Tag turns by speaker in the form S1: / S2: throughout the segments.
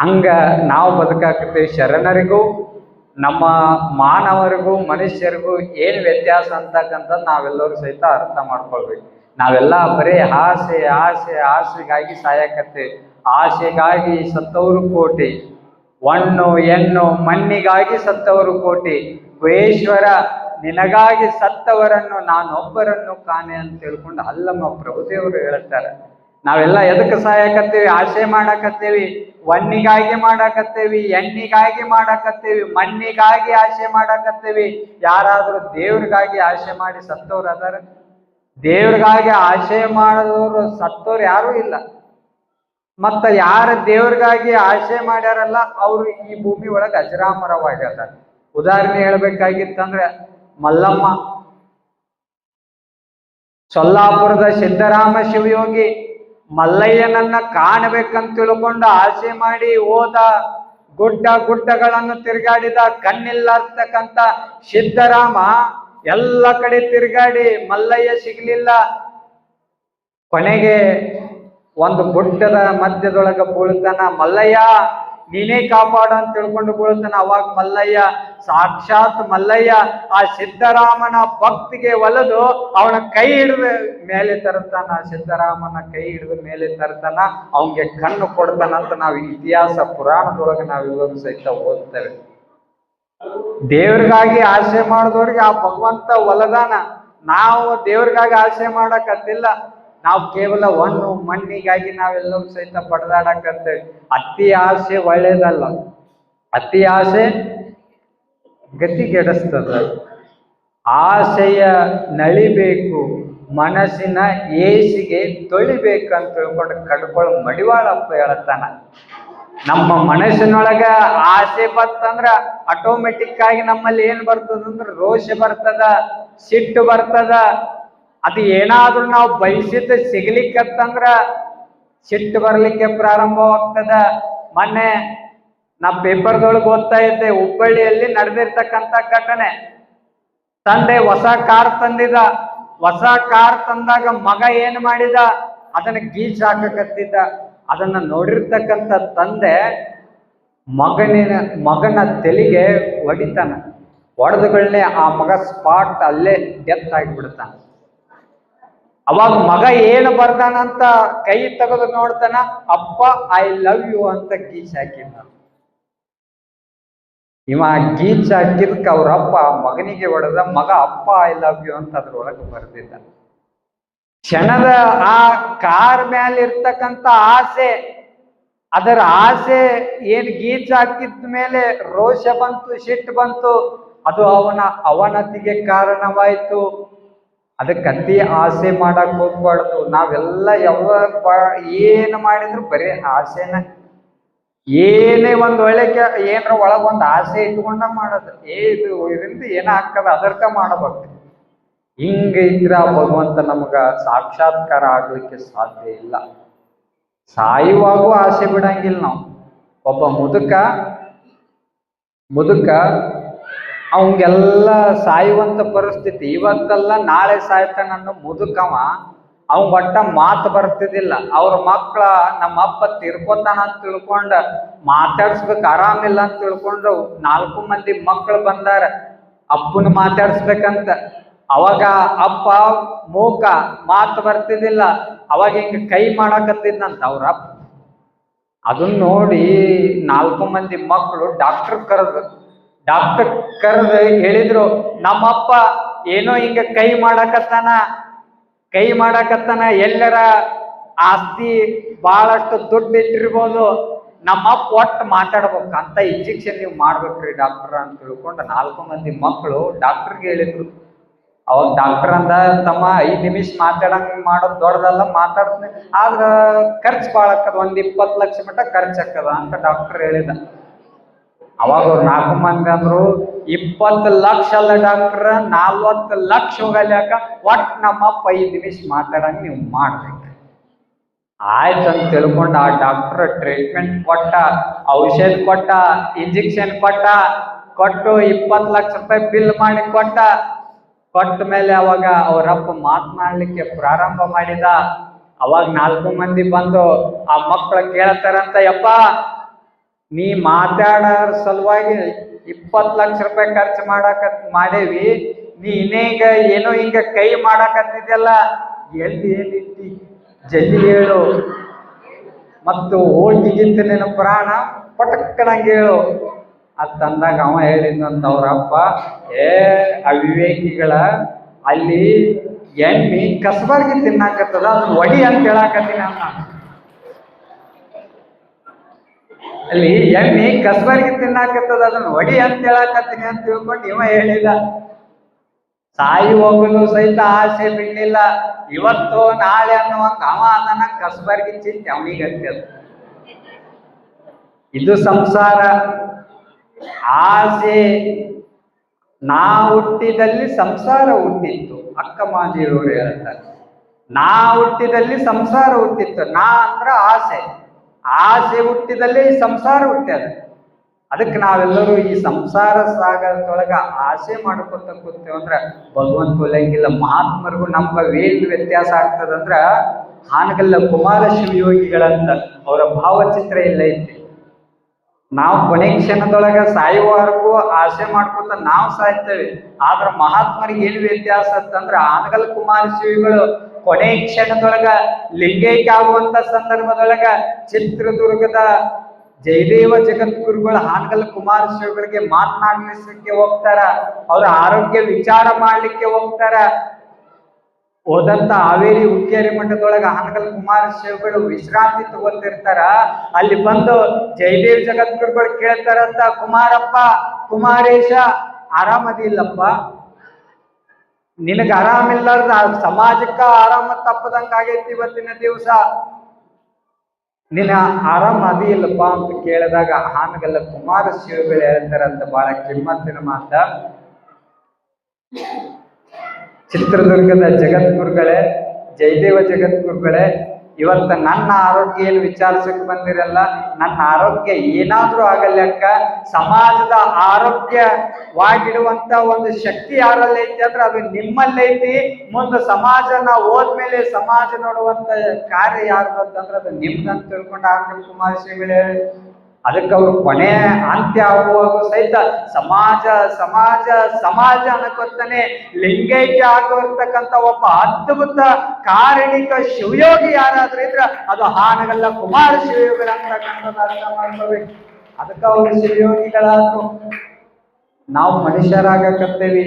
S1: ಹಂಗ ನಾವು ಬದುಕಾಕತ್ತೀವಿ ಶರಣರಿಗೂ, ನಮ್ಮ ಮಾನವರಿಗೂ, ಮನುಷ್ಯರಿಗೂ ಏನು ವ್ಯತ್ಯಾಸ ಅಂತಕ್ಕಂಥದ್ದು ನಾವೆಲ್ಲರೂ ಸಹಿತ ಅರ್ಥ ಮಾಡ್ಕೊಳ್ಬೇಕು. ನಾವೆಲ್ಲ ಬರೀ ಆಸೆ ಆಸೆ, ಆಸೆಗಾಗಿ ಸಾಯಕತ್ತೀವಿ. ಆಸೆಗಾಗಿ ಸತ್ತವರು ಕೋಟಿ ಒಣ್ಣು ಹೆಣ್ಣು, ಮಣ್ಣಿಗಾಗಿ ಸತ್ತವರು ಕೋಟಿ. ಗುಹೇಶ್ವರ ನಿನಗಾಗಿ ಸತ್ತವರನ್ನು ನಾನೊಬ್ಬರನ್ನು ಕಾಣೆ ಅಂತ ಹೇಳ್ಕೊಂಡು ಅಲ್ಲಮ್ಮ ಪ್ರಭುದೇವರು ಹೇಳ್ತಾರೆ. ನಾವೆಲ್ಲ ಎದಕ್ಕೆ ಸಹಾಯಕತ್ತೇವಿ? ಆಸೆ ಮಾಡಕತ್ತೇವಿ. ಒಣ್ಣಿಗಾಗಿ ಮಾಡಾಕತ್ತೇವಿ, ಎಣ್ಣಿಗಾಗಿ ಮಾಡಾಕತ್ತೇವಿ, ಮಣ್ಣಿಗಾಗಿ ಆಸೆ ಮಾಡಾಕತ್ತೇವಿ. ಯಾರಾದ್ರೂ ದೇವ್ರಿಗಾಗಿ ಆಸೆ ಮಾಡಿ ಸತ್ತವ್ರು ಅದಾರ? ದೇವ್ರಿಗಾಗಿ ಆಸೆ ಮಾಡಿದವರು ಸತ್ತವ್ರು ಯಾರೂ ಇಲ್ಲ. ಮತ್ತ ಯಾರ ದೇವ್ರಿಗಾಗಿ ಆಸೆ ಮಾಡ್ಯಾರಲ್ಲ, ಅವರು ಈ ಭೂಮಿ ಒಳಗೆ ಅಜರಾಮರವಾಗ್ಯಾರ. ಉದಾಹರಣೆ ಹೇಳ್ಬೇಕಾಗಿತ್ತಂದ್ರೆ ಮಲ್ಲಮ್ಮ. ಸೊಲ್ಲಾಪುರದ ಸಿದ್ದರಾಮ ಶಿವಯೋಗಿ ಮಲ್ಲಯ್ಯನನ್ನ ಕಾಣಬೇಕಂತ ತಿಳ್ಕೊಂಡು ಆಸೆ ಮಾಡಿ ಹೋದ ಗುಡ್ಡ ಗುಡ್ಡಗಳನ್ನು ತಿರುಗಾಡಿದ ಕಣ್ಣಿಲ್ಲರ್ತಕ್ಕಂಥ ಸಿದ್ದರಾಮ ಎಲ್ಲ ಕಡೆ ತಿರುಗಾಡಿ, ಮಲ್ಲಯ್ಯ ಸಿಗ್ಲಿಲ್ಲ. ಕೊನೆಗೆ ಒಂದು ಗುಡ್ಡದ ಮಧ್ಯದೊಳಗ ಬೀಳ್ತಾನ, ಮಲ್ಲಯ್ಯ ನೀನೇ ಕಾಪಾಡು ಅಂತ ತಿಳ್ಕೊಂಡು ಬೀಳ್ತಾನ ಅವಾಗ ಮಲ್ಲಯ್ಯ. ಸಾಕ್ಷಾತ್ ಮಲ್ಲಯ್ಯ ಆ ಸಿದ್ದರಾಮನ ಭಕ್ತಿಗೆ ಒಲದು ಅವನ ಕೈ ಹಿಡಿದ ಮೇಲೆ ತರ್ತಾನ ಸಿದ್ದರಾಮನ ಕೈ ಹಿಡಿದ ಮೇಲೆ ತರ್ತಾನ ಅವನಿಗೆ ಕಣ್ಣು ಕೊಡ್ತಾನಂತ ನಾವು ಇತಿಹಾಸ ಪುರಾಣದೊಳಗೆ ನಾವು ಇವಾಗ ಸಹಿತ ಓದ್ತೇವೆ. ದೇವ್ರಿಗಾಗಿ ಆಸೆ ಮಾಡಿದವ್ರಿಗೆ ಆ ಭಗವಂತ ಒಲದಾನ. ನಾವು ದೇವ್ರಿಗಾಗಿ ಆಸೆ ಮಾಡಕತ್ತಿಲ್ಲ. ನಾವು ಕೇವಲ ಒಂದು ಮಣ್ಣಿಗಾಗಿ ನಾವೆಲ್ಲರೂ ಸಹಿತ ಪಡೆದಾಡಕತ್ತೇವೆ ಅತಿ ಆಸೆ ಒಳ್ಳೇದಲ್ಲ. ಅತಿ ಆಸೆ ಗತಿಗೆಡಿಸ್ತದ ಆಸೆಯ ನಳಿಬೇಕು, ಮನಸ್ಸಿನ ಏಸಿಗೆ ತೊಳಿಬೇಕಂತ ತಿಳ್ಕೊಂಡು ಕಡ್ಕೊಳ್ಳೋ ಮಡಿವಾಳಪ್ಪ ಹೇಳ್ತಾನ. ನಮ್ಮ ಮನಸ್ಸಿನೊಳಗ ಆಸೆ ಬರ್ತಂದ್ರ ಆಟೋಮೆಟಿಕ್ ಆಗಿ ನಮ್ಮಲ್ಲಿ ಏನ್ ಬರ್ತದಂದ್ರ ರೋಷ ಬರ್ತದ, ಸಿಟ್ಟು ಬರ್ತದ ಅದು ಏನಾದ್ರೂ ನಾವು ಬಯಸಿದ್ದು ಸಿಗ್ಲಿಕ್ಕತ್ತಂದ್ರ ಸಿಟ್ಟು ಬರ್ಲಿಕ್ಕೆ ಪ್ರಾರಂಭವಾಗ್ತದ ಮೊನ್ನೆ ನಾ ಪೇಪರ್ದೊಳಗೆ ಓದ್ತಾ ಇದ್ದೆ, ಹುಬ್ಬಳ್ಳಿಯಲ್ಲಿ ನಡೆದಿರ್ತಕ್ಕಂಥ ಘಟನೆ. ತಂದೆ ಹೊಸ ಕಾರ್ ತಂದಿದ. ಹೊಸ ಕಾರ್ ತಂದಾಗ ಮಗ ಏನ್ ಮಾಡಿದ? ಅದನ್ನ ಗೀಚ್ ಹಾಕಕತ್ತಿದ್ದ. ಅದನ್ನ ನೋಡಿರ್ತಕ್ಕಂಥ ತಂದೆ ಮಗನಿನ, ಮಗನ ತೆಲಿಗೆ ಹೊಡಿತಾನ. ಹೊಡೆದುಗಳನ್ನೇ ಆ ಮಗ ಸ್ಪಾಟ್ ಅಲ್ಲೇ ಡೆತ್ ಆಗಿಬಿಡ್ತಾನ. ಅವಾಗ ಮಗ ಏನು ಬರ್ದಾನಂತ ಕೈ ತೆಗೆದು ನೋಡ್ತಾನ, ಅಪ್ಪ ಐ ಲವ್ ಯು ಅಂತ ಗೀಚ್ ಹಾಕಿದ್ದ ಇವ ಗೀಚ್ ಹಾಕಿದ್ಕ ಅವ್ರ ಅಪ್ಪ ಮಗನಿಗೆ ಹೊಡೆದ, ಮಗ, ಅಪ್ಪ ಐ ಲವ್ ಯು ಅಂತ ಅದ್ರೊಳಗೆ ಬರ್ದಿದ್ದ. ಕ್ಷಣದ ಆ ಕಾರ್ ಮೇಲೆ ಇರ್ತಕ್ಕಂಥ ಆಸೆ, ಅದರ ಆಸೆ ಏನ್ ಗೀಚ್ ಹಾಕಿದ ಮೇಲೆ ರೋಷ ಬಂತು ಸಿಟ್ಟು ಬಂತು, ಅದು ಅವನ ಅವನತಿಗೆ ಕಾರಣವಾಯ್ತು. ಅದಕ್ಕೆ ಅತಿ ಆಸೆ ಮಾಡಕ್ ಹೋಗ್ಬಾರ್ದು. ನಾವೆಲ್ಲ ಯಾವ ಏನು ಮಾಡಿದ್ರು ಬರೀ ಆಸೆನ. ಏನೇ ಒಂದು ಒಳ್ಳೆ ಏನರ ಒಳಗೆ ಒಂದು ಆಸೆ ಇಟ್ಕೊಂಡ ಮಾಡೋದು. ಏ, ಇದು ಇದರಿಂದ ಏನ ಹಾಕದ ಅದರ್ಕ ಮಾಡಬೇಕು. ಹಿಂಗ ಇದ್ರ ಭಗವಂತ ನಮಗ ಸಾಕ್ಷಾತ್ಕಾರ ಆಗ್ಲಿಕ್ಕೆ ಸಾಧ್ಯ ಇಲ್ಲ. ಸಾಯುವಾಗೂ ಆಸೆ ಬಿಡಂಗಿಲ್ಲ ನಾವು. ಒಬ್ಬ ಮುದುಕ ಮುದುಕ ಅವಂಗೆಲ್ಲ ಸಾಯುವಂತ ಪರಿಸ್ಥಿತಿ, ಇವತ್ತಲ್ಲ ನಾಳೆ ಸಾಯ್ತಾನ ಅನ್ನೋ ಮುದುಕವ, ಅವ್ ಒಟ್ಟ ಮಾತು ಬರ್ತಿದ್ದಿಲ್ಲ ಅವ್ರ ಮಕ್ಳ ನಮ್ಮ ಅಪ್ಪ ತಿರ್ಕೋತಾನ ಅಂತ ತಿಳ್ಕೊಂಡ, ಮಾತಾಡ್ಸ್ಬೇಕು ಆರಾಮಿಲ್ಲ ಅಂತ ತಿಳ್ಕೊಂಡು ನಾಲ್ಕು ಮಂದಿ ಮಕ್ಳು ಬಂದಾರ. ಅಪ್ಪನ ಮಾತಾಡ್ಸ್ಬೇಕಂತ. ಅವಾಗ ಅಪ್ಪ ಮೂಕ ಮಾತು ಬರ್ತಿದ್ದಿಲ್ಲ ಅವಾಗ ಹಿಂಗ ಕೈ ಮಾಡಾಕತ್ತಿದ್ನಂತ ಅವ್ರ ಅಪ್ಪ. ಅದನ್ನ ನೋಡಿ ನಾಲ್ಕು ಮಂದಿ ಮಕ್ಕಳು ಡಾಕ್ಟರ್ ಕರೆದು ಡಾಕ್ಟರ್ ಕರೆದು ಹೇಳಿದ್ರು, ನಮ್ಮಪ್ಪ ಏನೋ ಹಿಂಗ ಕೈ ಮಾಡಕತ್ತಾನ ಕೈ ಮಾಡಕತ್ತಾನ, ಎಲ್ಲರ ಆಸ್ತಿ ಬಹಳಷ್ಟು ದುಡ್ಡು ಇಟ್ಟಿರ್ಬೋದು. ನಮ್ಮಪ್ಪ ಒಟ್ಟು ಮಾತಾಡ್ಬೇಕು ಅಂತ ಇಂಜೆಕ್ಷನ್ ನೀವು ಮಾಡ್ಬೇಕ್ರಿ ಡಾಕ್ಟರ್ ಅಂತ ತಿಳ್ಕೊಂಡು ನಾಲ್ಕು ಮಂದಿ ಮಕ್ಕಳು ಡಾಕ್ಟರ್ಗೆ ಹೇಳಿದ್ರು. ಅವಾಗ ಡಾಕ್ಟರ್ ಅಂದ, ತಮ್ಮ ಐದು ನಿಮಿಷ ಮಾತಾಡಂಗ್ ಮಾಡೋದ್ ದೊಡ್ಡದಲ್ಲ, ಮಾತಾಡ್ತೀನಿ. ಆದ್ರ ಖರ್ಚು ಭಾಳ ಆಕ್ಕದ, ಒಂದ್ ಇಪ್ಪತ್ತು ಲಕ್ಷ ಮಟ್ಟ ಖರ್ಚು ಆಕ್ಕದ ಅಂತ ಡಾಕ್ಟರ್ ಹೇಳಿದ. ಅವಾಗ ಅವ್ರು ನಾಲ್ಕು ಮಂದಿ ಅಂದ್ರು, ಇಪ್ಪತ್ತು ಲಕ್ಷ ಅಲ್ಲ ಡಾಕ್ಟರ್ ನಲ್ವತ್ತು ಲಕ್ಷ ಹೋಗಲ್ಯಾಕ ಒಟ್ ನಮ್ಮಪ್ಪ ಐದು ನಿಮಿಷ ಮಾತಾಡಂಗ್ ನೀವು ಮಾಡ್ಬೇಕು. ಆಯ್ತು ಅಂತ ತಿಳ್ಕೊಂಡು ಆ ಡಾಕ್ಟರ್ ಟ್ರೀಟ್ಮೆಂಟ್ ಕೊಟ್ಟ, ಔಷಧ ಕೊಟ್ಟ ಇಂಜೆಕ್ಷನ್ ಕೊಟ್ಟ, ಕೊಟ್ಟು ಇಪ್ಪತ್ತು ಲಕ್ಷ ರೂಪಾಯಿ ಬಿಲ್ ಮಾಡಿ ಕೊಟ್ಟ ಕೊಟ್ಟ ಮೇಲೆ ಅವಾಗ ಅವರಪ್ಪ ಮಾತನಾಡ್ಲಿಕ್ಕೆ ಪ್ರಾರಂಭ ಮಾಡಿದ. ಅವಾಗ ನಾಲ್ಕು ಮಂದಿ ಬಂದು ಆ ಮಕ್ಕಳು ಕೇಳ್ತಾರಂತ, ಯಪ್ಪ ನೀ ಮಾತಾಡೋರ ಸಲುವಾಗಿ ಇಪ್ಪತ್ತು ಲಕ್ಷ ರೂಪಾಯಿ ಖರ್ಚು ಮಾಡಾಕ ಮಾಡೇವಿ, ನೀ ಇನ್ನೀಗ ಏನೋ ಹಿಂಗ ಕೈ ಮಾಡಾಕತ್ತಿದ್ಯಲ್ಲ, ಎಲ್ಲಿ ಏನಿತ್ತಿ ಜಲ್ದಿ ಹೇಳು. ಮತ್ತು ಹೋಗಿಗಿಂತ ನಿನ್ನ ಪ್ರಾಣ ಪಟಕ್ಕನಂಗೆ ಹೇಳು. ಅದ್ ತಂದಾಗ ಅವ ಹೇಳಿದಂತ ಅವ್ರಪ್ಪ ಏ ಅವಿವೇಕಿಗಳ, ಅಲ್ಲಿ ಎಣ್ಣೆ ಕಸಬಾರ್ಗಿ ತಿನ್ನಾಕತ್ತದ ಅದನ್ನ ಒಡಿ ಅಂತ ಹೇಳಾಕತ್ತೀನಿ ಅನ್ನ. ಅಲ್ಲಿ ಎಣ್ಣೆ ಕಸಬರ್ಗಿ ತಿನ್ನಾಕತ್ತದ, ಅದನ್ನ ಒಡಿ ಅಂತ ಹೇಳಾಕತ್ತೀನಿ ಅಂತ ತಿಳ್ಕೊಂಡು ಇವ ಹೇಳಿದ. ಸಾಯಿ ಹೋಗಲು ಸಹಿತ ಆಸೆ ಬಿಡ್ಲಿಲ್ಲ. ಇವತ್ತು ನಾಳೆ ಅನ್ನುವಂಗ ಅವ ಅದನ್ನ ಕಸ್ಬರ್ಗಿ ಚಿಂತೆ ಅವನಿಗೆ ಅಂತದ ಇದು ಸಂಸಾರ. ಆಸೆ ನಾ ಹುಟ್ಟಿದಲ್ಲಿ ಸಂಸಾರ ಹುಟ್ಟಿತ್ತು. ಅಕ್ಕ ಮಾಜಿಯವರು ಹೇಳ್ತಾರೆ. ನಾ ಹುಟ್ಟಿದಲ್ಲಿ ಸಂಸಾರ ಹುಟ್ಟಿತ್ತು. ನಾ ಅಂದ್ರ ಆಸೆ. ಆಸೆ ಹುಟ್ಟಿದಲ್ಲಿ ಸಂಸಾರ ಹುಟ್ಟ್ಯದ ಅದಕ್ಕೆ ನಾವೆಲ್ಲರೂ ಈ ಸಂಸಾರ ಸಾಗರದೊಳಗ ಆಸೆ ಮಾಡ್ಕೊತ ಕೂತೇವೆ ಅಂದ್ರ ಭಗವಂತ ಒಲಂಗಿಲ್ಲ ಮಹಾತ್ಮರಿಗೂ ನಮ್ಮ ವೇಲ್ ವ್ಯತ್ಯಾಸ ಆಗ್ತದಂದ್ರ ಹಾನಗಲ್ಲ ಕುಮಾರ ಶಿವಯೋಗಿಗಳಂತ ಅವರ ಭಾವಚಿತ್ರ ಇಲ್ಲ ಐತಿ ನಾವು ಕೊನೆ ಕ್ಷಣದೊಳಗ ಸಾಯುವವರೆಗೂ ಆಸೆ ಮಾಡ್ಕೊತ ನಾವು ಸಾಯ್ತೇವೆ. ಆದ್ರ ಮಹಾತ್ಮರಿಗೆ ಏನು ವ್ಯತ್ಯಾಸ ಅಂತಂದ್ರ ಆನಗಲ್ ಕುಮಾರ ಶಿವಿಗಳು ಕೊನೆ ಕ್ಷಣದೊಳಗ ಲಿಂಗೈಕ್ಯ ಆಗುವಂತ ಸಂದರ್ಭದೊಳಗ ಚಿತ್ರದುರ್ಗದ ಜಯದೇವ ಜಗದ್ಗುರುಗಳು ಹಾನಗಲ್ ಕುಮಾರ ಶಿವಗಳಿಗೆ ಮಾತನಾಡಿಸಲಿಕ್ಕೆ ಹೋಗ್ತಾರ. ಅವ್ರ ಆರೋಗ್ಯ ವಿಚಾರ ಮಾಡ್ಲಿಕ್ಕೆ ಹೋಗ್ತಾರ. ಹೋದಂತ ಹಾವೇರಿ ಹುಕ್ಕೇರಿ ಮಠದೊಳಗ ಹಾನಗಲ್ ಕುಮಾರ ಶಿವಗಳು ವಿಶ್ರಾಂತಿ ತಗೊಂತಿರ್ತಾರ ಅಲ್ಲಿ ಬಂದು ಜಯದೇವ್ ಜಗದ್ಗುರುಗಳು ಕೇಳ್ತಾರಂತ, ಕುಮಾರಪ್ಪ, ಕುಮಾರೇಶ, ಆರಾಮದಿಲ್ಲಪ್ಪ. ನಿನಗ ಆರಾಮಿಲ್ಲಾರ್ದ ಸಮಾಜಕ್ಕ ಆರಾಮ ತಪ್ಪದಂಗ ಆಗೈತಿ ಇವತ್ತಿನ ದಿವಸ. ನಿನ್ನ ಆರಾಮ ಅದಿಲ್ಲಪ್ಪ ಅಂತ ಕೇಳಿದಾಗ ಹಾನಗಲ್ಲ ಕುಮಾರ ಶಿವಗಳು ಹೇಳ್ತಾರಂತ, ಬಹಳ ಕಿಮ್ಮತ್ತಿನ ಮಾತ. ಚಿತ್ರದುರ್ಗದ ಜಗದ್ಗುರುಗಳೇ, ಜಯದೇವ ಜಗದ್ಗುರುಗಳೇ, ಇವತ್ತು ನನ್ನ ಆರೋಗ್ಯ ಏನು ವಿಚಾರಿಸಕ್ ಬಂದಿರಲ್ಲ, ನನ್ನ ಆರೋಗ್ಯ ಏನಾದ್ರೂ ಆಗಲ್ಲಕ್ಕ ಸಮಾಜದ ಆರೋಗ್ಯವಾಗಿಡುವಂತ ಒಂದು ಶಕ್ತಿ ಯಾರಲ್ಲಿ ಐತಿ ಅಂದ್ರೆ ಅದು ನಿಮ್ಮಲ್ಲೈತಿ ಮುಂದೆ ಸಮಾಜನ ಹೋದ್ಮೇಲೆ ಸಮಾಜ ನೋಡುವಂತ ಕಾರ್ಯ ಯಾರು ಅಂತಂದ್ರೆ ಅದು ನಿಮ್ದಂತ ತಿಳ್ಕೊಂಡು ಕುಮಾರ್ ಶ್ರೀಗಳೇ ಅದಕ್ಕೆ ಅವರು ಕೊನೆ ಅಂತ್ಯ ಆಗುವಾಗ ಸಹಿತ ಸಮಾಜ ಸಮಾಜ ಸಮಾಜ ಅನ್ನಕೋತಾನೆ ಲಿಂಗೈಕ್ಯ ಆಗಿರ್ತಕ್ಕಂಥ ಒಬ್ಬ ಅದ್ಭುತ ಕಾರಣಿಕ ಶಿವಯೋಗಿ ಯಾರಾದ್ರೂ ಇದ್ರ ಅದು ಹಾನಗಲ್ಲ ಕುಮಾರ ಶಿವಯೋಗಿ ಅಂತಕ್ಕಂಥದ್ದು ಅರ್ಥ ಮಾಡ್ಕೋಬೇಕು ಅದಕ್ಕೆ ಅವರು ಶಿವಯೋಗಿಗಳಾದ್ರು. ನಾವು ಮನುಷ್ಯರಾಗಕತ್ತೇವಿ.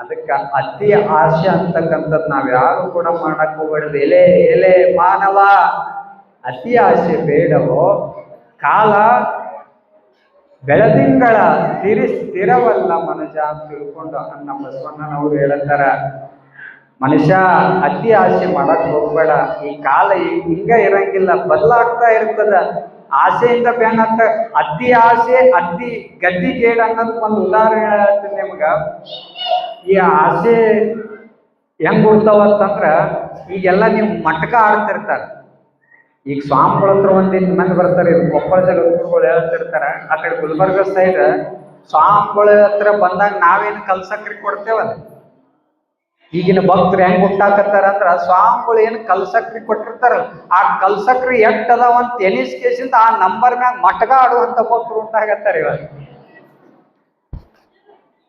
S1: ಅದಕ್ಕೆ ಅತಿ ಆಸೆ ಅಂತಕ್ಕಂಥದ್ದು ನಾವು ಯಾರು ಕೂಡ ಮಾಡಕ್ ಹೋಗ್ಬಾರ್ದು ಎಲೆ ಎಲೆ ಮಾನವ. ಅತಿ ಆಸೆ ಬೇಡವೋ ಕಾಲ ಬೆಳದಿಂಗಳ ಸ್ಥಿರಿ ಸ್ಥಿರವಲ್ಲ ಮನುಜ ಅಂತ ತಿಳ್ಕೊಂಡು ನಮ್ಮ ಬಸವಣ್ಣನವರು ಹೇಳ್ತಾರ. ಮನುಷ್ಯ ಅತಿ ಆಸೆ ಮಾಡಕ್ ಹೋಗ್ಬೇಡ. ಈ ಕಾಲ ಹಿಂಗ ಇರಂಗಿಲ್ಲ, ಬದಲಾಗ್ತಾ ಇರ್ತದ. ಆಸೆಯಿಂದ ಬೇನಂತ ಅತಿ ಆಸೆ, ಅತಿ ಗದ್ದಿಗೇಡ್ ಅನ್ನೋದು ಒಂದು ಉದಾಹರಣೆ ಹೇಳ್ತೀನಿ ನಿಮ್ಗ. ಈ ಆಸೆ ಹೆಂಗ್ ಅಂತಂದ್ರೆ ಈಗೆಲ್ಲ ನೀವು ಮಟ್ಕ ಆಡ್ತಿರ್ತಾರ. ಈಗ ಸ್ವಾಮಿಗಳ ಹತ್ರ ಒಂದಿಷ್ಟು ಮಂದಿ ಬರ್ತಾರೆ ಕೊಪ್ಪಳ ಜಗದ್ಗುರುಗಳು ಹೇಳ್ತಿರ್ತಾರೆ. ಆ ಕಡೆ ಗುಲ್ಬರ್ಗ ಸೈಡ್ ಸ್ವಾಮಿಗಳ ಹತ್ರ ಬಂದಾಗ ನಾವೇನು ಕಲ್ಸಕ್ರಿ ಕೊಡ್ತೇವಲ್ಲ ಈಗಿನ ಭಕ್ತರು ಹೆಂಗ್ ಹುಟ್ಟಾಕತ್ತಾರ ಅಂದ್ರ ಸ್ವಾಮಿಗಳು ಏನು ಕಲ್ಸಕ್ರಿ ಕೊಟ್ಟಿರ್ತಾರ ಆ ಕಲ್ಸಕ್ರಿ ಎಟ್ ಅದಾವ ಅಂತ ಎನಿಸ್ಕೇಸಿಂದ ಆ ನಂಬರ್ ಮ್ಯಾಗ ಮಟ್ಗ ಆಡುವಂತ ಭಕ್ತರು ಉಂಟಾಗತ್ತಾರ ಇವಾಗ.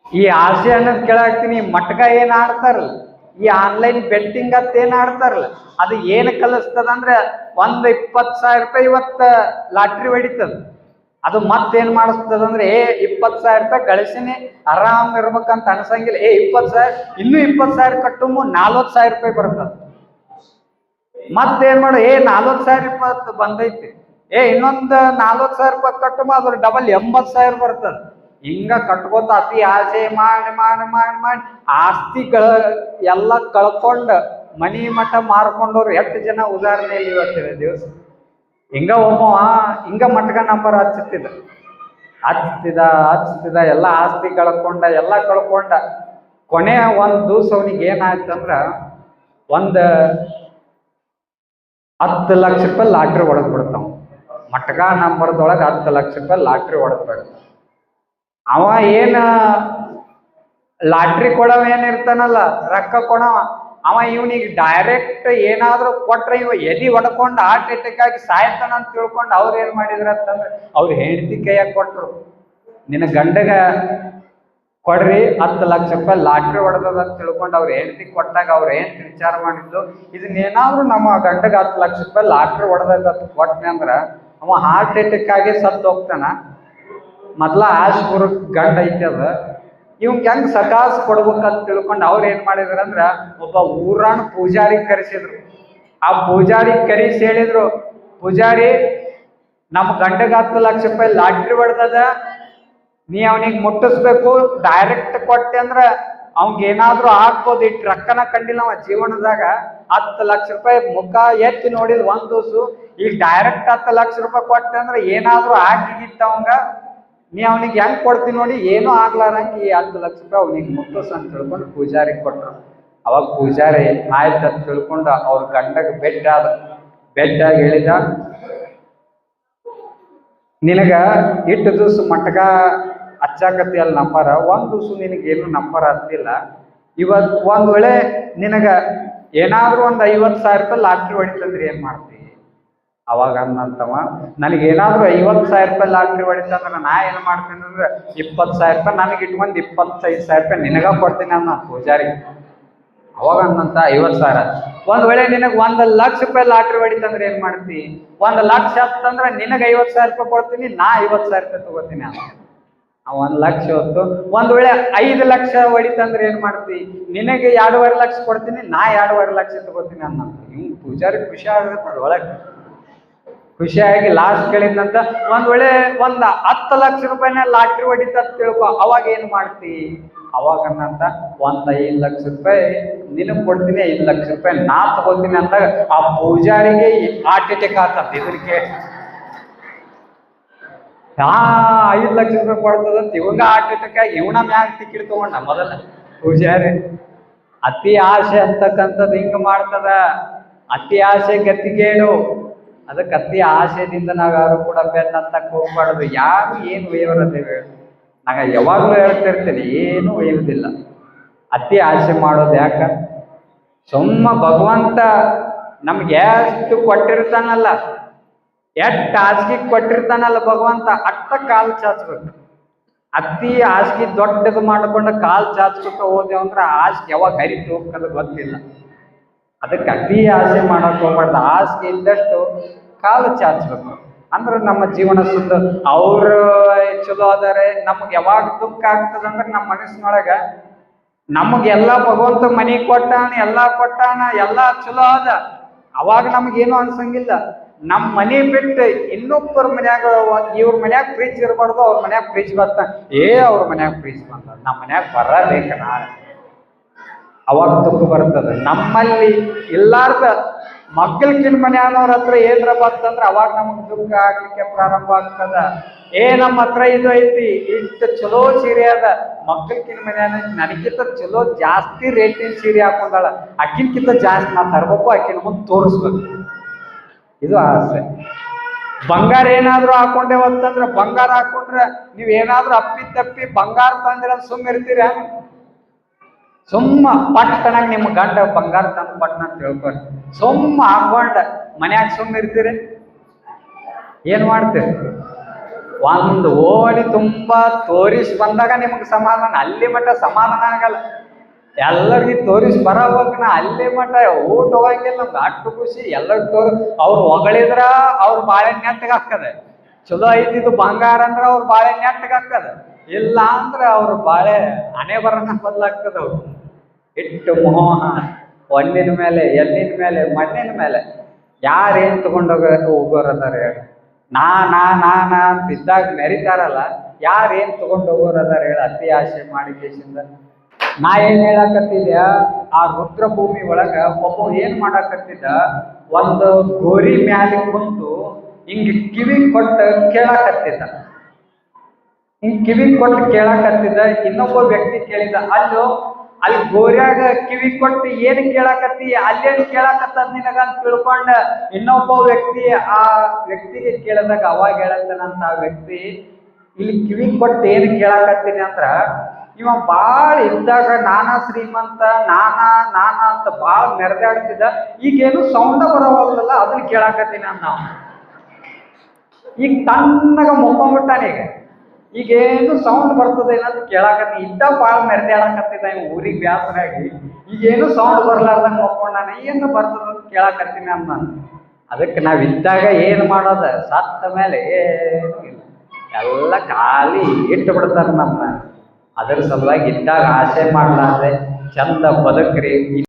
S1: ಈ ಆಸೆ ಅನ್ನೋದು ಕೇಳಾಕ್ತೀನಿ ಮಟ್ಗ ಏನ್ ಆಡ್ತಾರಲ್ಲ ಈ ಆನ್ಲೈನ್ ಬೆಟ್ಟಿಂಗ್ ಅಂತ ಏನ್ ಆಡ್ತಾರಲ್ಲ, ಅದು ಏನು ಕಲಿಸ್ತದ ಅಂದ್ರೆ ಒಂದ್ ಇಪ್ಪತ್ ಸಾವಿರ ರೂಪಾಯಿ ಇವತ್ತು ಲಾಟ್ರಿ ಹೊಡಿತದ. ಅದು ಮತ್ತೇನ್ ಮಾಡಿಸ್ತದ ಅಂದ್ರೆ, ಏ ಇಪ್ಪತ್ ಸಾವಿರ ರೂಪಾಯಿ ಗಳಿಸಿನಿ, ಆರಾಮ್ ಇರ್ಬೇಕಂತ ಅನ್ಸಂಗಿಲ್ಲ. ಏ ಇಪ್ಪತ್ ಸಾವಿರ, ಇನ್ನೂ ಇಪ್ಪತ್ ಸಾವಿರ ಕಟ್ಟುಮು ನಲ್ವತ್ ಸಾವಿರ ರೂಪಾಯಿ ಬರ್ತದ. ಮತ್ತೇನ್ ಮಾಡು, ಏ ನಲ್ವತ್ ಸಾವಿರ ಇಪ್ಪತ್ತು ಬಂದೈತಿ. ಏ, ಇನ್ನೊಂದು ನಲ್ವತ್ ಸಾವಿರ ರೂಪಾಯಿ ಕಟ್ಟುಮ ಅದ್ರ ಡಬಲ್ ಎಂಬತ್ ಸಾವಿರ ಬರ್ತದ. ಹಿಂಗ ಕಟ್ಕೋತ ಅತಿ ಆಸೆ ಮಾಡಿ ಮಾಡಿ ಮಾಡಿ ಮಾಡಿ ಆಸ್ತಿ ಕಳ ಎಲ್ಲ ಕಳ್ಕೊಂಡ ಮನಿ ಮಠ ಮಾರ್ಕೊಂಡವ್ರು ಎಷ್ಟು ಜನ ಉದಾಹರಣೆಯಲ್ಲಿ ಇವತ್ತಿನ ದಿವಸ? ಹಿಂಗ ಒಮ್ಮ ಹಿಂಗ ಮಟ್ಗ ನಂಬರ್ ಹಚ್ಚುತ್ತಿದ್ದ ಹಚ್ತಿದ ಹಚ್ತಿದ, ಎಲ್ಲ ಆಸ್ತಿ ಕಳ್ಕೊಂಡ, ಎಲ್ಲ ಕಳ್ಕೊಂಡ. ಕೊನೆ ಒಂದು ದಿವಸ ಅವನಿಗೆ ಏನಾಯ್ತಂದ್ರ ಒಂದ್ ಹತ್ತು ಲಕ್ಷ ರೂಪಾಯಿ ಲಾಟ್ರಿ ಹೊಡೆದ್ಬಿಡ್ತಾವ. ಮಟ್ಗ ನಂಬರ್ದೊಳಗೆ ಹತ್ತು ಲಕ್ಷ ರೂಪಾಯಿ ಲಾಟ್ರಿ ಹೊಡೆದ್ ಬಿಡ್ತಾವ ಅವ ಏನ, ಲಾಟ್ರಿ ಕೊಡವ ಏನಿರ್ತಾನಲ್ಲ ರೊಕ್ಕ ಕೊಡವ. ಅವ ಇವನಿಗೆ ಡೈರೆಕ್ಟ್ ಏನಾದ್ರೂ ಕೊಟ್ರೆ ಇವ ಎದಿ ಹೊಡ್ಕೊಂಡು ಹಾರ್ಟ್ ಅಟ್ಯಾಕ್ ಆಗಿ ಸಾಯ್ತಾನ ಅಂತ ತಿಳ್ಕೊಂಡು ಅವ್ರು ಏನ್ ಮಾಡಿದ್ರ ಅಂತಂದ್ರೆ, ಅವ್ರ ಹೆಂಡತಿ ಕೈಯಾಗ ಕೊಟ್ರು. ನಿನ್ನ ಗಂಡಗ ಕೊಡ್ರಿ ಹತ್ತು ಲಕ್ಷ ರೂಪಾಯಿ ಲಾಟ್ರಿ ಹೊಡೆದದ ಅಂತ ತಿಳ್ಕೊಂಡು ಅವ್ರು ಹೆಂಡತಿ ಕೊಟ್ಟಾಗ ಅವ್ರು ಏನ್ ವಿಚಾರ ಮಾಡಿದ್ಲು? ಇದನ್ನೇನಾದ್ರೂ ನಮ್ಮ ಗಂಡಗ ಹತ್ತು ಲಕ್ಷ ರೂಪಾಯಿ ಲಾಟ್ರಿ ಹೊಡೆದ ಕೊಟ್ಟನೆ ಅಂದ್ರ, ಅವ ಹಾರ್ಟ್ ಅಟ್ಯಾಕ್ ಆಗಿ ಸತ್ತು ಹೋಗ್ತಾನ ಮೊದ್ಲ ಆಶ್ಪುರ ಗಂಡ ಐತೆ ಅದ. ಇವಂಗ್ ಹೆಂಗ್ ಸಕಾಸ್ ಕೊಡ್ಬೇಕಂತ ತಿಳ್ಕೊಂಡು ಅವ್ರು ಏನ್ ಮಾಡಿದ್ರ ಅಂದ್ರ ಒಬ್ಬ ಊರಾಣ ಪೂಜಾರಿ ಕರೆಸಿದ್ರು. ಆ ಪೂಜಾರಿ ಕರೆಸಿ ಹೇಳಿದ್ರು, ಪೂಜಾರಿ ನಮ್ಮ ಗಂಡಗ ಹತ್ತು ಲಕ್ಷ ರೂಪಾಯಿ ಲಾಟ್ರಿ ಹೊಡೆದದ, ನೀ ಅವನಿಗೆ ಮುಟ್ಟಿಸ್ಬೇಕು, ಡೈರೆಕ್ಟ್ ಕೊಟ್ಟೆ ಅಂದ್ರ ಏನಾದ್ರೂ ಹಾಕ್ಬೋದು ಇಟ್ ರೊಕ್ಕನ ಕಂಡಿಲ್ಲ ಅವ ಜೀವನದಾಗ. ಹತ್ತು ಲಕ್ಷ ರೂಪಾಯಿ ಮುಖ ಎತ್ತಿ ನೋಡಿದ್ ಒಂದ್ ದೋಸು ಈಗ ಡೈರೆಕ್ಟ್ ಹತ್ತು ಲಕ್ಷ ರೂಪಾಯಿ ಕೊಟ್ಟೆ ಅಂದ್ರೆ ಏನಾದ್ರೂ ಹಾಕಿಗಿತ್ತ ಅವಂಗ. ನೀ ಅವನಿಗೆ ಹೆಂಗ್ ಕೊಡ್ತೀನಿ ನೋಡಿ, ಏನೂ ಆಗ್ಲಾರಂಗ ಈ ಹತ್ತು ಲಕ್ಷ ರೂಪಾಯಿ ಅವನಿಗೆ ಮುಟ್ಟಿಸ್ ಅಂತ ತಿಳ್ಕೊಂಡು ಪೂಜಾರಿ ಕೊಟ್ರು. ಅವಾಗ ಪೂಜಾರಿ ಆಯ್ತು ಅಂತ ತಿಳ್ಕೊಂಡು ಅವ್ರ ಗಂಡಗ ಬೆಡ್ ಆದ ಹೇಳಿದ, ನಿನಗ ಇಟ್ಟು ದಿವ್ಸ ಮಟ್ಗ ಹಚ್ಚಾಕತಿ ಅಲ್ಲಿ ನಂಬರ, ಒಂದ್ ದಿವ್ಸ ನಿನಗೇನು ನಂಬರ್ ಹತ್ತಿಲ್ಲ ಇವತ್ ಒಂದು ವೇಳೆ ನಿನಗ ಏನಾದರೂ ಒಂದ್ ಐವತ್ ಸಾವಿರ ರೂಪಾಯಿ ಲಾಟ್ರಿ ಹೊಡಿತಂದ್ರೆ ಏನ್ ಮಾಡ್ತಿ? ಅವಾಗ ಅನ್ನಂತವ ಏನಾದ್ರು ಐವತ್ತು ಸಾವಿರ ರೂಪಾಯಿ ಲಾಟ್ರಿ ಹೊಡಿತಂದ್ರೆ ನಾ ಏನ್ ಮಾಡ್ತೀನಿ ಅಂದ್ರೆ ಇಪ್ಪತ್ ಸಾವಿರ ರೂಪಾಯಿ ನನಗೆ ಇಟ್ಕೊಂಡ್ ಇಪ್ಪತ್ತೈದು ಸಾವಿರ ರೂಪಾಯಿ ನಿನಗ ಕೊಡ್ತೀನಿ ಅನ್ನ ಪೂಜಾರಿ. ಅವಾಗ ಅಂದಂತ ಐವತ್ ಸಾವಿರ. ಒಂದ್ ವೇಳೆ ನಿನಗ್ ಒಂದ್ ಲಕ್ಷ ರೂಪಾಯಿ ಲಾಟ್ರಿ ಹೊಡಿತಂದ್ರೆ ಏನ್ ಮಾಡ್ತಿ? ಒಂದ್ ಲಕ್ಷ ಅಂತಂದ್ರೆ ನಿನಗೆ ಐವತ್ ಸಾವಿರ ರೂಪಾಯಿ ಕೊಡ್ತೀನಿ, ನಾ ಐವತ್ ಸಾವಿರ ರೂಪಾಯಿ ತಗೋತೀನಿ ಆ ಒಂದ್ ಲಕ್ಷ ಹೊತ್ತು, ಒಂದ್ ವೇಳೆ ಐದು ಲಕ್ಷ ಹೊಡಿತಂದ್ರೆ ಏನ್ ಮಾಡ್ತಿ? ನಿನಗೆ ಎರಡೂವರೆ ಲಕ್ಷ ಕೊಡ್ತೀನಿ, ನಾ ಎರಡೂವರೆ ಲಕ್ಷ ತಗೋತೀನಿ ಅನ್ನಂತ ಹಿಂಗ್ ಪೂಜಾರಿ ಖುಷಿ ಆಗುತ್ತೆ ಅದ್ರೊಳಗೆ ಖುಷಿಯಾಗಿ ಲಾಸ್ಟ್ ಕೇಳಿದ್ನಂತ ಒಂದ್ ವೇಳೆ ಒಂದ್ ಹತ್ತು ಲಕ್ಷ ರೂಪಾಯಿನ ಲಾಟ್ರಿ ಹೊಡಿತ ತಿಳ್ಕೊ, ಅವಾಗ ಏನ್ ಮಾಡ್ತಿ? ಅವಾಗ ಅಂತ ಒಂದ್ ಐದು ಲಕ್ಷ ರೂಪಾಯಿ ನಿನಗ್ ಕೊಡ್ತೀನಿ, ಐದು ಲಕ್ಷ ರೂಪಾಯಿ ನಾ ತಗೋತೀನಿ ಅಂತ ಆ ಪೂಜಾರಿಗೆ ಹಾರ್ಟ್ ಅಟ್ಯಾಕ್ ಆತಂತ ಇದಕ್ಕೆ ಹಾ ಐದು ಲಕ್ಷ ರೂಪಾಯಿ ಕೊಡ್ತದಂತ ಇವಂಗ ಹಾರ್ಟ್ ಅಟ್ಯಾಕ್ ಆಗಿ ಇವನ ಮ್ಯಾಗ ಟಿಕೆಟ್ ತಗೊಂಡ ಮೊದಲ. ಪೂಜಾರಿ, ಅತಿ ಆಸೆ ಅಂತಕ್ಕಂಥದ್ದು ಹಿಂಗ ಮಾಡ್ತದ. ಅತಿ ಆಸೆ ಗತಿಗೇಡು. ಅದಕ್ಕೆ ಅತಿ ಆಸೆಯಿಂದ ನಾವು ಯಾರು ಕೂಡ ಬೆನ್ನ ಹತ್ತಕ್ ಹೋಗ್ಬಾರ್ದು ಯಾರು ಏನು ಒಯ್ಯವರದೇವೆ ನಾಗ ಯಾವಾಗ್ಲೂ ಹೇಳ್ತಿರ್ತೀನಿ ಏನು ಒಯ್ಯುವುದಿಲ್ಲ ಅತಿ ಆಸೆ ಮಾಡೋದು ಯಾಕ? ಸುಮ್ಮ ಭಗವಂತ ನಮ್ಗೆ ಎಷ್ಟು ಕೊಟ್ಟಿರ್ತಾನಲ್ಲ, ಎಷ್ಟು ಆಸ್ಗಿ ಕೊಟ್ಟಿರ್ತಾನಲ್ಲ ಭಗವಂತ, ಅಟ್ಟ ಕಾಲು ಚಾಚ್ಬೇಕು. ಅತಿ ಆಸ್ಗಿ ದೊಡ್ಡದು ಮಾಡ್ಕೊಂಡು ಕಾಲು ಚಾಚ್ಕೊತ ಹೋದೆವು ಅಂದ್ರೆ ಆಸ್ಗಿ ಯಾವಾಗ ಹರಿತು ಹೋಗ್ತದ ಗೊತ್ತಿಲ್ಲ. ಅದಕ್ಕೆ ಅತಿ ಆಸೆ ಮಾಡಕ್ ಹೋಗ್ಬಾರ್ದು. ಆಸೆ ಇದ್ದಷ್ಟು ಕಾಲು ಚಾಚ್ಬೇಕು. ಅಂದ್ರೆ ನಮ್ಮ ಜೀವನ ಸುಂದ ಅವರು ಚಲೋ ಆದರೆ ನಮ್ಗೆ ಯಾವಾಗ ದುಃಖ ಆಗ್ತದಂದ್ರೆ ನಮ್ಮ ಮನಸ್ಸಿನೊಳಗ ನಮಗೆಲ್ಲ ಭಗವಂತ ಮನೆ ಕೊಟ್ಟಾನ, ಎಲ್ಲಾ ಕೊಟ್ಟಾನ, ಎಲ್ಲಾ ಚಲೋ ಅದ. ಅವಾಗ ನಮಗೇನು ಅನ್ಸಂಗಿಲ್ಲ. ನಮ್ಮ ಮನೆ ಬಿಟ್ಟು ಇನ್ನೊಬ್ಬರ ಮನ್ಯಾಗ ಇವ್ರ ಮನ್ಯಾಗ ಫ್ರಿಜ್ ಇರಬಾರ್ದು, ಅವ್ರ ಮನ್ಯಾಗ ಫ್ರಿಜ್ ಬರ್ತಾನೆ. ಏ, ಅವ್ರ ಮನ್ಯಾಗ ಫ್ರಿಜ್ ಬಂದ, ನಮ್ಮ ಮನ್ಯಾಗ ಬರಬೇಕ ನಾಳೆ. ಅವಾಗ ದುಃಖ ಬರ್ತದೆ. ನಮ್ಮಲ್ಲಿ ಇಲ್ಲಾರ್ದ ಮಕ್ಕಳಕ್ಕಿನ ಮನೆಯವ್ರ ಹತ್ರ ಏನ್ರ ಬಂತಂದ್ರೆ ಅವಾಗ ನಮಗೆ ದುಃಖ ಆಗ್ಲಿಕ್ಕೆ ಪ್ರಾರಂಭ ಆಗ್ತದ. ಏ, ನಮ್ಮ ಹತ್ರ ಇದು ಐತಿ, ಇಷ್ಟು ಚಲೋ ಸೀರೆ ಅದ. ಮಕ್ಕಳಕಿನ ಮನೆಯನ್ನ ನನಗಿಂತ ಚಲೋ ಜಾಸ್ತಿ ರೇಟಿನ ಸೀರೆ ಹಾಕೊಂಡಾಳ. ಅಕ್ಕಿನ್ಕಿಂತ ಜಾಸ್ತಿ ನಾ ತರ್ಬೇಕು ಅಕ್ಕಿನ ಮುಂದೆ ತೋರಿಸ್ಬೇಕು. ಇದು ಆಸೆ. ಬಂಗಾರ ಏನಾದ್ರೂ ಹಾಕೊಂಡೇವಂತಂದ್ರ ಬಂಗಾರ ಹಾಕೊಂಡ್ರೆ ನೀವ್ ಏನಾದ್ರೂ ಅಪ್ಪಿ ತಪ್ಪಿ ಬಂಗಾರ ತಂದಿರ ಸುಮ್ಮ ಇರ್ತೀರ ಸುಮ್ಮ ಪಟ್ಟನಾಗ ನಿಮ್ಮ ಗಂಡ ಬಂಗಾರ ತಂದು ಪಟ್ಟಣ ತಿಳ್ಕೊರಿ ಸುಮ್ಮ ಹಾಕೊಂಡ ಮನ್ಯಾಗ ಸುಮ್ಮ ಇರ್ತೀರಿ? ಏನು ಮಾಡ್ತೀರಿ? ಒಂದು ಓಡಿ ತುಂಬಾ ತೋರಿಸಿ ಬಂದಾಗ ನಿಮಗೆ ಸಮಾಧಾನ. ಅಲ್ಲಿ ಮಟ್ಟ ಸಮಾಧಾನ ಆಗಲ್ಲ. ಎಲ್ಲರಿಗೂ ತೋರಿಸಿ ನಾ. ಅಲ್ಲಿ ಮಟ್ಟ ಊಟ ಹೋಗಂಗಿಲ್ಲ, ನಮ್ಗೆ ಅಟ್ಟು ಖುಷಿ. ಎಲ್ಲರಿಗೂ ತೋರ್, ಅವ್ರು ಹೊಗಳಿದ್ರ ಅವ್ರ ಬಾಳೆ ನೆಟ್ಟಗೆ ಹಾಕದೆ ಚಲೋ ಐತಿ ಇದು ಬಂಗಾರ ಅಂದ್ರ ಅವ್ರ ಬಾಳೆ ನೆಟ್ಟಗೆ ಹಾಕದ ಇಲ್ಲ ಅಂದ್ರೆ ಅವ್ರ ಬಾಳೆ ಹಣೆ ಬರನ ಇಟ್ಟು ಮೋಹ ಹೊನ್ನಿನ ಮೇಲೆ, ಎಲ್ಲಿನ ಮೇಲೆ, ಮಣ್ಣಿನ ಮೇಲೆ. ಯಾರೇನ್ ತಗೊಂಡೋಗ ಹೋಗೋರ್ ಅದಾರ ಹೇಳಿ. ನಾ ನಾ ನಾ ನಾ ಅಂತ ಇದ್ದಾಗ ಮೆರಿತಾರಲ್ಲ ಯಾರೇನು ತಗೊಂಡ್ ಹೇಳಿ ಅತಿ ಆಸೆ ಮಾಡಿ ಕೇಸಿಂದ ನಾ ಏನ್ ಹೇಳಕತ್ತಿದ್ಯ, ಆ ರುದ್ರ ಭೂಮಿ ಒಳಗ ಒಬ್ಬ ಏನ್ ಮಾಡಾಕತ್ತಿದ್ದ, ಒಂದು ಗೋರಿ ಮ್ಯಾಲೆ ಕುಂತು ಹಿಂಗ್ ಕಿವಿ ಕೊಟ್ಟು ಕೇಳಾಕತ್ತಿದ್ದ. ಹಿಂಗ್ ಕಿವಿ ಕೊಟ್ಟು ಕೇಳಾಕತ್ತಿದ್ದ ಇನ್ನೊಬ್ಬ ವ್ಯಕ್ತಿ ಕೇಳಿದ, ಅಲ್ಲೋ, ಅಲ್ಲಿ ಗೋರ್ಯಾಗ ಕಿವಿ ಕೊಟ್ಟು ಏನ್ ಕೇಳಾಕತ್ತಿ? ಅಲ್ಲೇನ್ ಕೇಳಾಕತ್ತದ ನಿನಗ ಅಂತ ತಿಳ್ಕೊಂಡ? ಇನ್ನೊಬ್ಬ ವ್ಯಕ್ತಿ, ಆ ವ್ಯಕ್ತಿಗೆ ಕೇಳಿದಾಗ ಅವಾಗ ಹೇಳತ್ತನಂತ ಆ ವ್ಯಕ್ತಿ, ಇಲ್ಲಿ ಕಿವಿ ಕೊಟ್ಟು ಏನ್ ಕೇಳಾಕತ್ತೀನಿ ಅಂದ್ರ, ಇವ ಬಾಳ ಇದ್ದಾಗ ನಾನಾ ಶ್ರೀಮಂತ, ನಾನಾ ನಾನಾ ಅಂತ ಬಾಳ ಮೆರೆದಾಡ್ತಿದ್ದ. ಈಗೇನು ಸೌಂಡ ಬರೋವಲ್ಲ ಅದನ್ನ ಕೇಳಾಕತ್ತೀನಿ ಅಂತ ನಾವು ಈಗ ತಣ್ಣಗ ಮುಕ್ಕೊಂಬಿಟ್ಟಾನ ಈಗ. ಈಗೇನು ಸೌಂಡ್ ಬರ್ತದೆ ಅಂತ ಕೇಳಾಕತ್ತಿ. ಇದ್ದ ಬಾಳ ಮೆರೆದಾಡಕತ್ತಿದ್ದ ಇವ್ ಊರಿಗೆ ಬ್ಯಾಸರಾಗಿ. ಈಗೇನು ಸೌಂಡ್ ಬರ್ಲಾರ್ದಂಗ ನಾನು ಏನು ಬರ್ತದ ಅಂತ ಕೇಳಾಕತ್ತೀನಿ ಅಂತ ನಾನು. ಅದಕ್ಕೆ ನಾವು ಇದ್ದಾಗ ಏನು ಮಾಡೋದ? ಸತ್ತ ಮೇಲೆ ಏನು ಇಲ್ಲ ಎಲ್ಲ ಖಾಲಿ ಇಟ್ಟು ಬಿಡ್ತಾರೆ ನಮ್ಮ ಅದ್ರ ಸಲುವಾಗಿ ಇದ್ದಾಗ ಆಸೆ ಮಾಡಲಾರ್ದೆ, ಚಂದ ಬದುಕ್ರಿ.